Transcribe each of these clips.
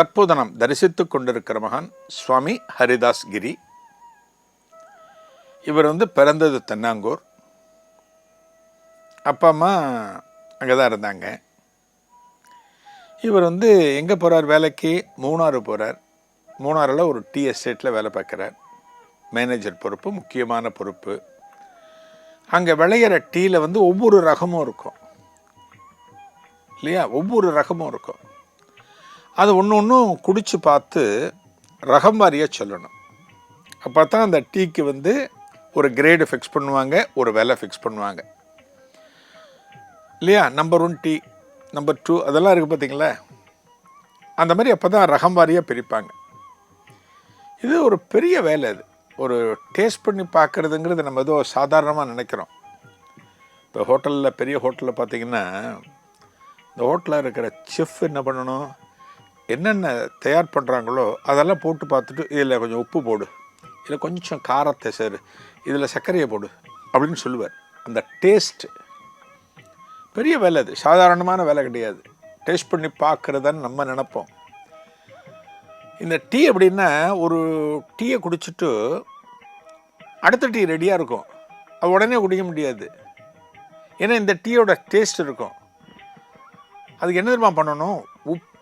தற்போது நாம் தரிசித்துக் கொண்டிருக்கிற மகான் சுவாமி ஹரிதாஸ் கிரி. இவர் வந்து பிறந்தது தென்னாங்கூர். அப்பா அம்மா அங்கே தான் இருந்தாங்க. இவர் வந்து எங்கே போகிறார் வேலைக்கு? மூணாறு போகிறார் மூணாறில் ஒரு டீ எஸ்டேட்டில் வேலை பார்க்குறார். மேனேஜர் பொறுப்பு முக்கியமான பொறுப்பு. அங்கே விளையிற டீயில் வந்து ஒவ்வொரு ரகமும் இருக்கும். இல்லையா? ஒவ்வொரு ரகமும் இருக்கும். அது ஒன்று ஒன்றும் குடித்து பார்த்து ரகம் வாரியாக சொல்லணும். அப்போ தான் அந்த டீக்கு வந்து ஒரு கிரேடு ஃபிக்ஸ் பண்ணுவாங்க ஒரு விலை ஃபிக்ஸ் பண்ணுவாங்க. இல்லையா? Number one tea number two அதெல்லாம் இருக்குது பார்த்தீங்களா அந்த மாதிரி அப்போ தான் ரகம் வாரியாக பிரிப்பாங்க. இது ஒரு பெரிய வேலை அது. ஒரு டேஸ்ட் பண்ணி பார்க்குறதுங்கிறது நம்ம ஏதோ சாதாரணமாக நினைக்கிறோம். இப்போ ஹோட்டலில் பெரிய ஹோட்டலில் பார்த்தீங்கன்னா இந்த ஹோட்டலில் இருக்கிற செஃப் என்ன பண்ணணும்? என்னென்ன தயார் பண்ணுறாங்களோ அதெல்லாம் போட்டு பார்த்துட்டு இதில் கொஞ்சம் உப்பு போடு. இதில் கொஞ்சம் காரத்தை சேரு. இதில் சர்க்கரையை போடு. அப்படின்னு சொல்லுவார். அந்த டேஸ்ட்டு பெரிய வேலை அது. சாதாரணமான வேலை கிடையாது. டேஸ்ட் பண்ணி பார்க்குறதான்னு நம்ம நினப்போம். இந்த டீ அப்படின்னா ஒரு டீயை குடிச்சிட்டு அடுத்த டீ ரெடியாக இருக்கும். அது உடனே குடிக்க முடியாது. ஏன்னா இந்த டீயோட டேஸ்ட் இருக்கும். அதுக்கு என்ன தெரியுமா பண்ணணும்?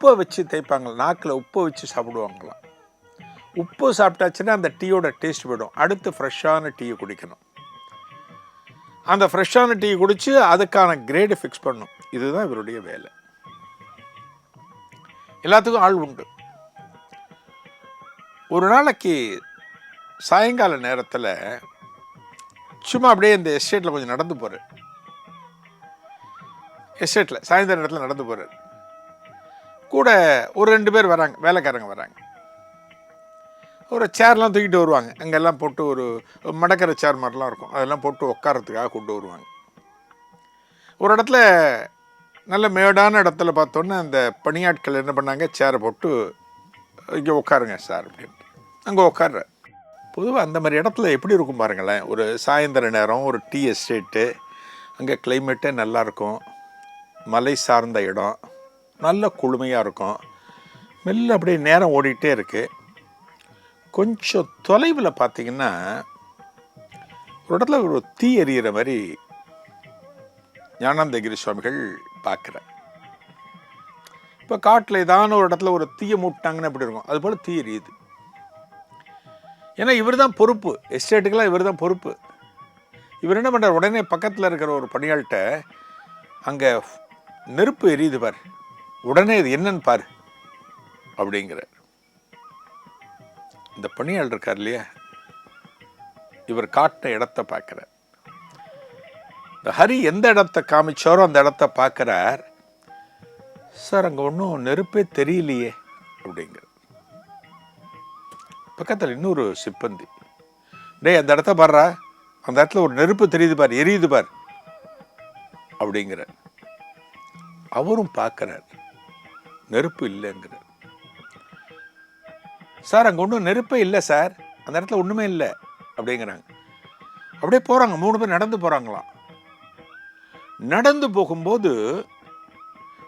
உப்பை வச்சு தேய்ப்பாங்க நாக்கில் உப்பை வச்சு சாப்பிடுவாங்களாம். உப்பு சாப்பிட்டாச்சுன்னா அந்த டீயோட டேஸ்ட் போயிடும். அடுத்து ஃப்ரெஷ்ஷான டீயை குடிக்கணும். அந்த ஃப்ரெஷ்ஷான டீ குடித்து அதுக்கான கிரேடு ஃபிக்ஸ் பண்ணும். இதுதான் இவருடைய வேலை. எல்லாத்துக்கும் ஆள் உண்டு. ஒரு நாளைக்கு சாயங்கால நேரத்தில் சும்மா அப்படியே இந்த எஸ்டேட்டில் கொஞ்சம் நடந்து போகிறேன் எஸ்டேட்டில் சாயந்தர நேரத்தில் நடந்து போகிறார் கூட ஒரு ரெண்டு பேர் வராங்க வேலைக்காரங்க வராங்க. ஒரு சேர்லாம் தூக்கிட்டு வருவாங்க. அங்கெல்லாம் போட்டு ஒரு மடக்கிற சேர் மாதிரிலாம் இருக்கும். அதெல்லாம் போட்டு உட்காரத்துக்காக கொண்டு வருவாங்க. ஒரு இடத்துல நல்ல மேடான இடத்துல பார்த்தோன்னே அந்த பணியாட்கள் என்ன பண்ணாங்க? சேரை போட்டு இங்கே உட்காருங்க சார் அப்படின்ட்டு. அங்கே உட்கார்ற பொதுவாக அந்த மாதிரி இடத்துல எப்படி இருக்கும் பாருங்களேன். ஒரு சாயந்தர நேரம் ஒரு டீ எஸ்டேட்டு அங்கே கிளைமேட்டே நல்லாயிருக்கும் மலை சார்ந்த இடம். நல்ல குளுமையாக இருக்கும். மெல்ல அப்படியே நேரம் ஓடிக்கிட்டே இருக்குது கொஞ்சம் தொலைவில் பார்த்தீங்கன்னா ஒரு இடத்துல ஒரு தீ எரியிற மாதிரி ஞானாந்தகிரி சுவாமிகள் பார்க்குறேன் இப்போ காட்டில் ஏதான ஒரு இடத்துல ஒரு தீயை மூட்டாங்கன்னு எப்படி இருக்கும்? அது போல் தீ எரியுது. ஏன்னா இவர் தான் பொறுப்பு. எஸ்டேட்டுக்கெல்லாம் இவர் தான் பொறுப்பு. இவர் என்ன பண்ணுறார் உடனே பக்கத்தில் இருக்கிற ஒரு பணியாள்கிட்ட அங்கே நெருப்பு எரியுது பார். உடனே இது என்னன்னு பாரு. அப்படிங்கிறார். இந்த பணியாளர் இருக்கார் இல்லையா? இவர் காட்டின இடத்த பார்க்குறார். இந்த ஹரி எந்த இடத்த காமிச்சாரோ அந்த இடத்த பார்க்குறார். சார் அங்கே ஒன்றும் நெருப்பே தெரியலையே. அப்படிங்கிற பக்கத்தில் இன்னொரு சிப்பந்தி. டேய் அந்த இடத்த பாடுறா அந்த இடத்துல ஒரு நெருப்பு தெரியுது பார் எரியுது பார். அப்படிங்கிற அவரும் பார்க்குறார். நெருப்பு இல்லைங்கிறார். சார் அங்கே ஒன்றும் நெருப்பே இல்லை சார். அந்த இடத்துல ஒன்றுமே இல்லை அப்படிங்கிறாங்க. அப்படியே போகிறாங்க மூணு பேர் நடந்து போகிறாங்களாம் நடந்து போகும்போது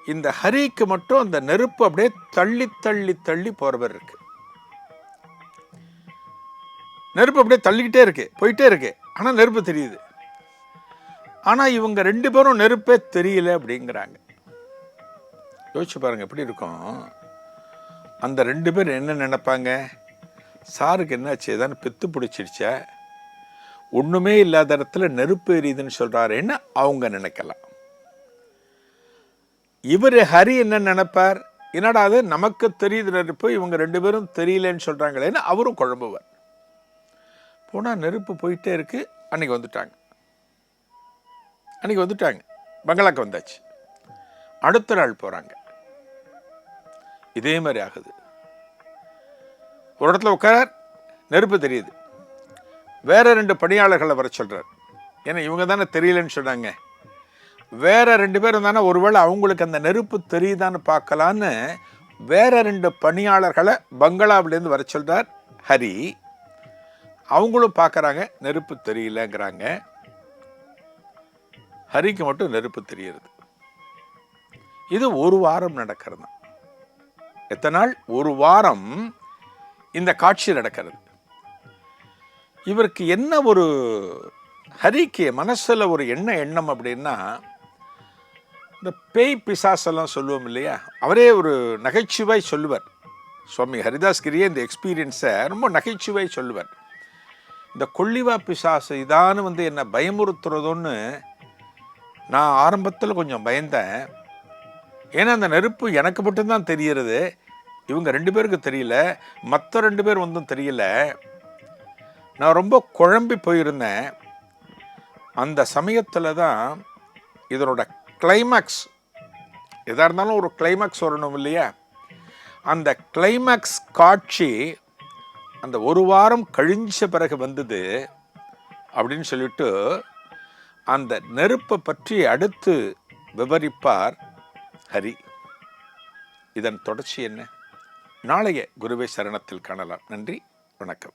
இந்த ஹரிக்கு மட்டும் அந்த நெருப்பு அப்படியே தள்ளி தள்ளி தள்ளி போகிறவர் இருக்கு. நெருப்பு அப்படியே தள்ளிக்கிட்டே இருக்கு போயிட்டே இருக்கு. ஆனால் நெருப்பு தெரியுது. ஆனால் இவங்க ரெண்டு பேரும் நெருப்பே தெரியல அப்படிங்கிறாங்க. யோசிச்சு பாருங்கள் எப்படி இருக்கும்? அந்த ரெண்டு பேர் என்ன நினைப்பாங்க? சாருக்கு என்னாச்சு? ஏதாவது பித்து பிடிச்சிருச்சா? ஒன்றுமே இல்லாத இடத்துல நெருப்பு எரியுதுன்னு சொல்கிறாருன்னு அவங்க நினைக்கலாம். இவர் ஹரி என்ன நினைப்பார்? என்னடா அது? நமக்கு தெரியுது நெருப்பு இவங்க ரெண்டு பேரும் தெரியலன்னு சொல்கிறாங்களேன்னு அவரும் குழம்புவார். போனால் நெருப்பு போயிட்டே இருக்கு. அன்னைக்கு வந்துட்டாங்க. அன்னைக்கு வந்துட்டாங்க. பங்களாக்கு வந்தாச்சு. அடுத்த நாள் போகிறாங்க இதே மாதிரி ஆகுது. ஒரு இடத்துல உட்கார நெருப்பு தெரியுது. வேற ரெண்டு பணியாளர்களை வர சொல்கிறார் ஏன்னா இவங்க தானே தெரியலன்னு சொன்னாங்க. வேற ரெண்டு பேர் தானே ஒருவேளை அவங்களுக்கு அந்த நெருப்பு தெரியுதான்னு பார்க்கலான்னு வேற ரெண்டு பணியாளர்களை பங்களாவிலேருந்து வர சொல்கிறார் ஹரி. அவங்களும் பார்க்குறாங்க நெருப்பு தெரியலங்கிறாங்க. ஹரிக்கு மட்டும் நெருப்பு தெரியுது இது ஒரு வாரம் நடக்கிறது தான் எத்தனை நாள்? ஒரு வாரம் இந்த காட்சி நடக்கிறது. இவருக்கு என்ன ஒரு ஹரிக்கு மனசில் ஒரு என்ன எண்ணம் அப்படின்னா இந்த பேய் பிசாசெல்லாம் சொல்லுவோம் இல்லையா? அவரே ஒரு நகைச்சுவை சொல்லுவார். சுவாமி ஹரிதாஸ் கிரியே இந்த எக்ஸ்பீரியன்ஸை ரொம்ப நகைச்சுவை சொல்லுவார். இந்த கொள்ளிவா பிசாசு இதான்னு வந்து என்னை பயமுறுத்துறதோன்னு நான் ஆரம்பத்தில் கொஞ்சம் பயந்தேன். ஏன்னா அந்த நெருப்பு எனக்கு மட்டும்தான் தெரியறது இவங்க ரெண்டு பேருக்கு தெரியல. மற்ற ரெண்டு பேர் வந்தும் தெரியல. நான் ரொம்ப குழம்பி போயிருந்தேன். அந்த சமயத்தில் தான் இதனோட கிளைமேக்ஸ் எதாக இருந்தாலும் ஒரு கிளைமேக்ஸ் வரணும் இல்லையா? அந்த கிளைமேக்ஸ் காட்சி அந்த ஒரு வாரம் கழிஞ்ச பிறகு வந்தது அப்படின்னு சொல்லிட்டு அந்த நெருப்பை பற்றி அடுத்து விவரிப்பார் ஹரி இதன் தொடர்ச்சி என்ன? நாளைய குருவே சரணத்தில் காணலாம். நன்றி வணக்கம்.